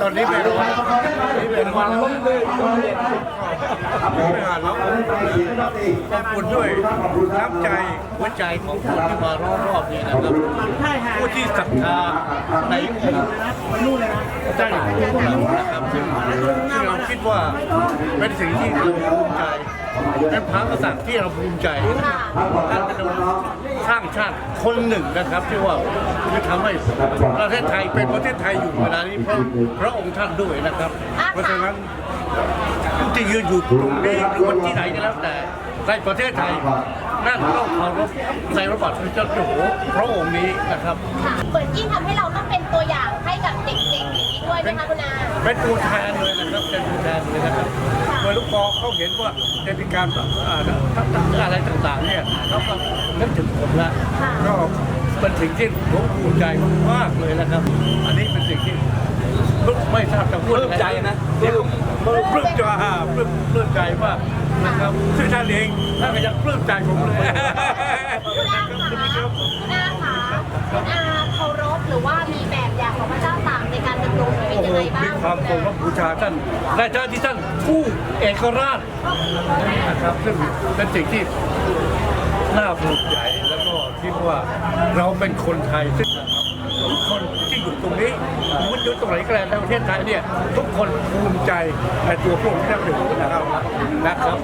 ตอนนี้เป็นวันนี้เป็นวันไม่อ่านแล้วขอบคุณด้วยน้ำใจหัวใจของคนที่มารอบรอบนี้นะครับผู้ที่ศรัทธาในองค์ได้พวกเรานะครับซึ่งเราคิดว่าเป็นสิ่งที่เราภูมิใจเป็นพระกษัตริย์ที่เราภูมิใจท่านเป็นสร้า ชาติคนหนึ่งนะครับที่ว่าที่ทำให้ประเทศไทยเป็นประเทศไทยอยู่เวลานี้เพราะพระองค์ท่านด้วยนะครับ เพราะฉะนั้นที่ยืนอยู่ตรงนี้หรือว่าที่ไหนก็แล้วแต่ในประเทศไทยน่าจะต้องเคารพในพระบาทสมเด็จเจ้าอยู่หัวพระองค์นี้นะครับค่ะเหมือนยิ่งทำให้เราต้องเป็นตัวอย่างให้กับเด็กๆอย่างนี้ด้วยนะคะคุณอาเป็นตัวแทนเลยนะครับเป็นตัวแทนเลยนะครับเมื่อลูกปอเขาเห็นว่าจะมีการอ่าอะไรต่างๆเนี่ยเขาก็นึกถึงผมละก็ เป็นสิ่งที่ผมภูมิใจมากเลยนะครับ อันนี้เป็นสิ่งที่ลูกไม่ทราบจะพูดปลื้มใจนะปลื้มปลื้มใจอ่าปลื้มปลื้มใจมากนะครับซึ่งท่านเองท่านก็ยังปลื้มใจผมเลยคุณอาคะคุณอาคะคุณอาเคารพหรือว่ามีแบบอย่างของพระเจ้าตากในการดำรงชีวิตโอ้ยังโหไงบ้ามีงความเคารพบูชาท่านและเจ้าที่ท่านผู้เอกราชนะครับซึ่งเป็นสิ่งที่น่าภูมิใจแล้วก็ คิดว่าเราเป็นคนไทยซึ่งทุกคนที่อยู่ตรงนี้มุดอยู่ตรงไหนก็แล้วในประเทศไทยเนี่ยทุกคนภูมิใจในตัวพวกท่านอยู่นะครับนะครับ